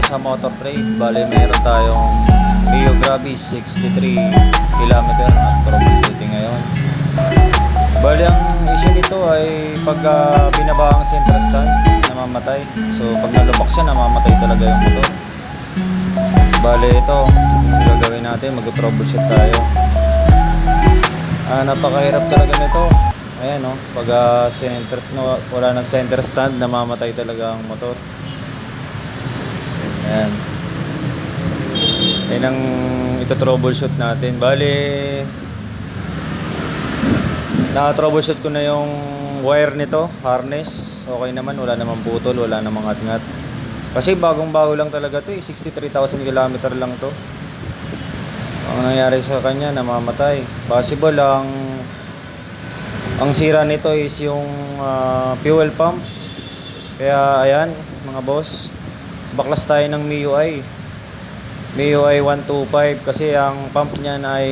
tayo sa motor trade. Bale, meron tayong Mio Gravis 63 km at troubleshooting ngayon. Bale, ang issue nito ay pagka binaba ang center stand, namamatay. So, pag nalubak siya, namamatay talaga yung motor. Bale, ito, gagawin natin, mag-troubleshoot tayo. Ah, napakahirap talaga nito. Ayan, no, pag ah, center, no, wala ng center stand, namamatay talaga ang motor. Ayan ang ito troubleshoot natin. Bali, na-troubleshoot ko na yung wire nito, harness. Okay naman, wala namang putol, wala namang ngat Kasi bagong-bago lang talaga to eh. 63,000 km lang to. Ang nangyari sa kanya, namamatay. Possible ang ang sira nito is yung ah, fuel pump. Kaya ayan, mga boss. Baklas tayo ng MIUI. MIUI 125 kasi ang pump niyan ay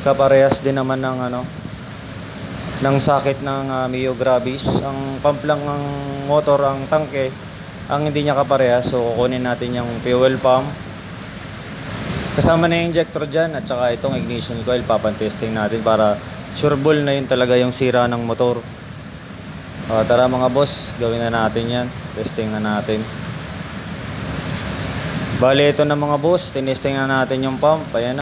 kaparehas din naman ng ano ng sakit ng uh, Mio Gravis. Ang pump lang ng motor, ang tangke, ang hindi niya kaparehas. So kukunin natin yung fuel pump. Kasama na yung injector dyan at saka itong ignition coil, papantesting natin para sure ball na yun talaga yung sira ng motor. O, tara mga boss, gawin na natin yan. Testing na natin. Bali ito na mga boss, tinesting na natin yung pump. Ayan na.